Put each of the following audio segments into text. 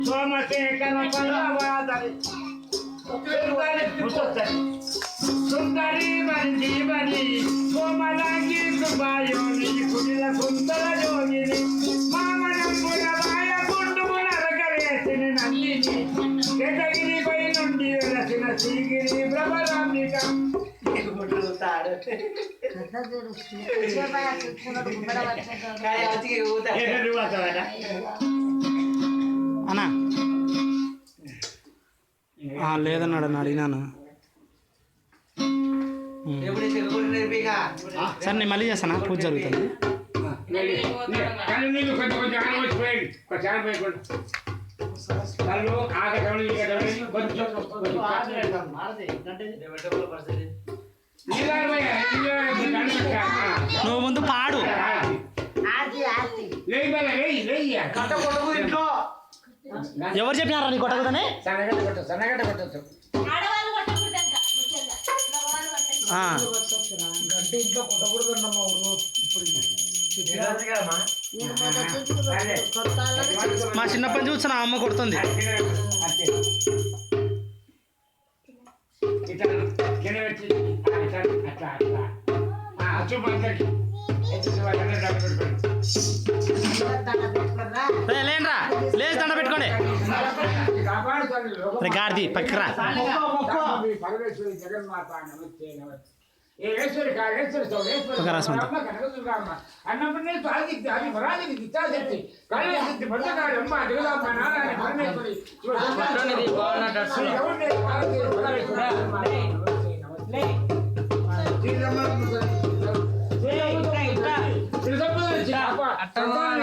సోమశేఖర పరమాదరి సుందరి మంజీవని కోమలాంగి కృపాయోని కుటిల సుందర యోగిని మామనంబుల మాయ గుండుము నరకవేసిన నందిని కేటగిరిపై నుండి వెలసిన శ్రీగిరి ప్రభరాంబిక అన్నా? ఆ, లేదన్నాడు అని అడిగినాను. సరే నేను మళ్ళీ చేస్తానా? పూజ జరుగుతుంది. నువ్వు ముందు పాడు. లేయి లేయి ఎవరు చెప్పినారా నీ కొట్టకూడదని? సన్నగడ్డ కొట్టు సన్నగడ్డ కొట్టచ్చు మా చిన్నప్పటి నుంచి చూస్తున్నా అమ్మ కొడుతుంది. ఇట్లా పెట్టుకోండి రే గాడిది పక్కరా పరమేశ్వరి జగన్మాత నమస్తే నమస్తే ఏ ఈశ్వరి కా ఈశ్వరి సౌ ఈశ్వరి ఒక రసం అంతా. అమ్మ కనకదుర్గమ్మ అన్నపనే ఆది ఆది వరాదికి దిత్తాశక్తి కళశక్తి భద్రకాళమ్మ జగదాంబ నారాయణ పరమేశ్వరి పట్టునిది, బాగున్నట్టు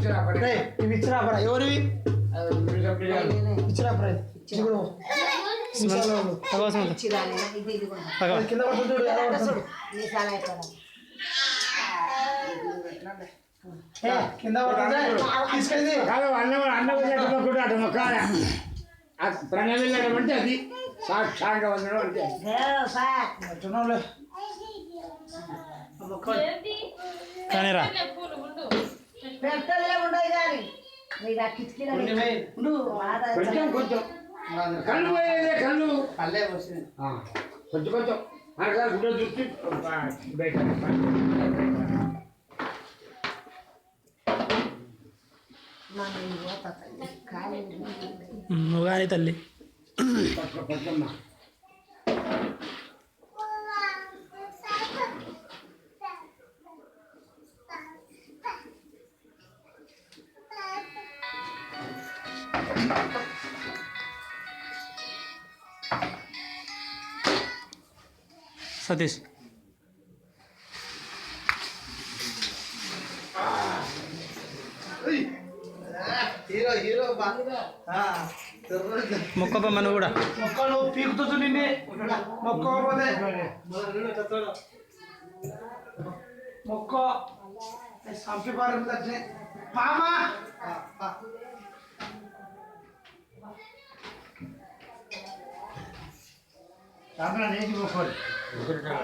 ఇవి ఇచ్చిరా పరా ఎవరివి? ఇచ్చిరా పరా చిగుడు భగవసం భగవన్ కింద పడుతుంది కింద పడుతుంది అన్నం అన్నం కూడా అటు మొక్కాల ప్రణయం వెళ్ళడం అంటే అది సాక్షాంగ వందడం అంటే ఉండు. కొంచెం కొంచెం కళ్ళు పోయేదే కళ్ళు. కొంచెం కొంచెం. అనగా గుడ్డ చూసి ఆ, బయట. నువ్వు కానీ తల్లి. కొంచెం కొంచెం మా. సతీష్ హీరో హీరో మొక్కపమ్మ నువ్వు కూడా మొక్కలు పీకుతూ నిన్నే మొక్కోకపోతే మొక్క సంపిపారం వచ్చే పామా సాధన నేసి పోకోరు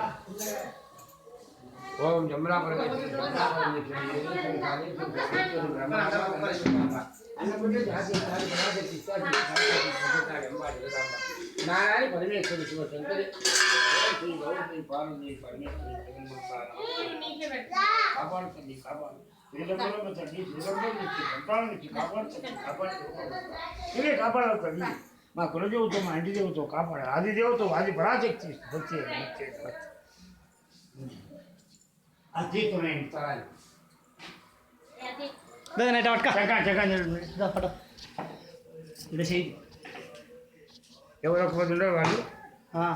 ఓం జమలాపురం నారాయణ పరమేశ్వరి శివ శంకరి శ్రీ గౌరీ పార్వతి పరమేశ్వరి జగన్మాత పూలు నీకే పెట్టు. కాపాడు తల్లి కాపాడు శ్రీరంగంలో తల్లి శ్రీరంగం నుంచి సంతానం నుంచి కాపాడు తల్లి కాపాడు ఇదే కాపాడాలి తల్లి మా కులదేవతో మా ఇంటి దేవతో కాపాడాలి. ఆది దేవతో ఆది పరాశక్తి వచ్చే అతీతమైన తరాలు ఏంటి? లేదా నైట్ పట్టుక. చకా చకా దా, పట్టు. ఇలా చెయ్యి. ఎవరో ఒక మంది ఉండరు వాళ్ళు. ఆ,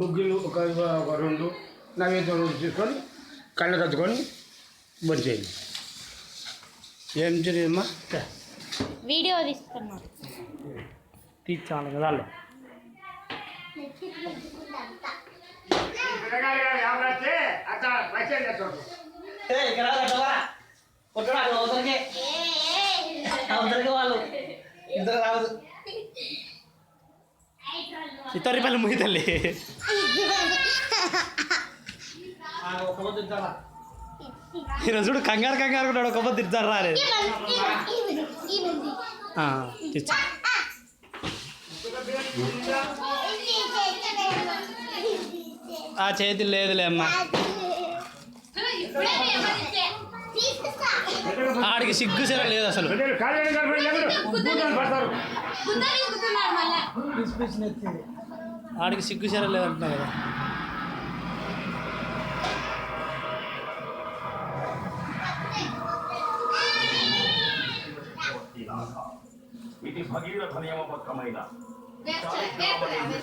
గుగ్గిలు ఒక ఒక రెండు నైవేద్యం రెండు తీసుకొని కళ్ళు కట్టుకొని బడి చేయండి ఏం జరిగిందమ్మా వీడియో తీస్తున్నా తీర్చాలి కదా వాళ్ళు. వాళ్ళు. ఇద్దరు రావద్దు ఇతర రూపాయలు ముగి తల్లి. ఈరోజు చూడు కంగారు కంగారు ఉన్నాడు ఒక పొద్దు తిడతారు రాలేదు తెచ్చా ఆ చేతి లేదులే అమ్మా. ఆడికి సిగ్గు సరే లేదు అసలు. ఆడికి సిగ్గు సరే లేదంటున్నా కదా. ఇది భగీరథ Best, best, best.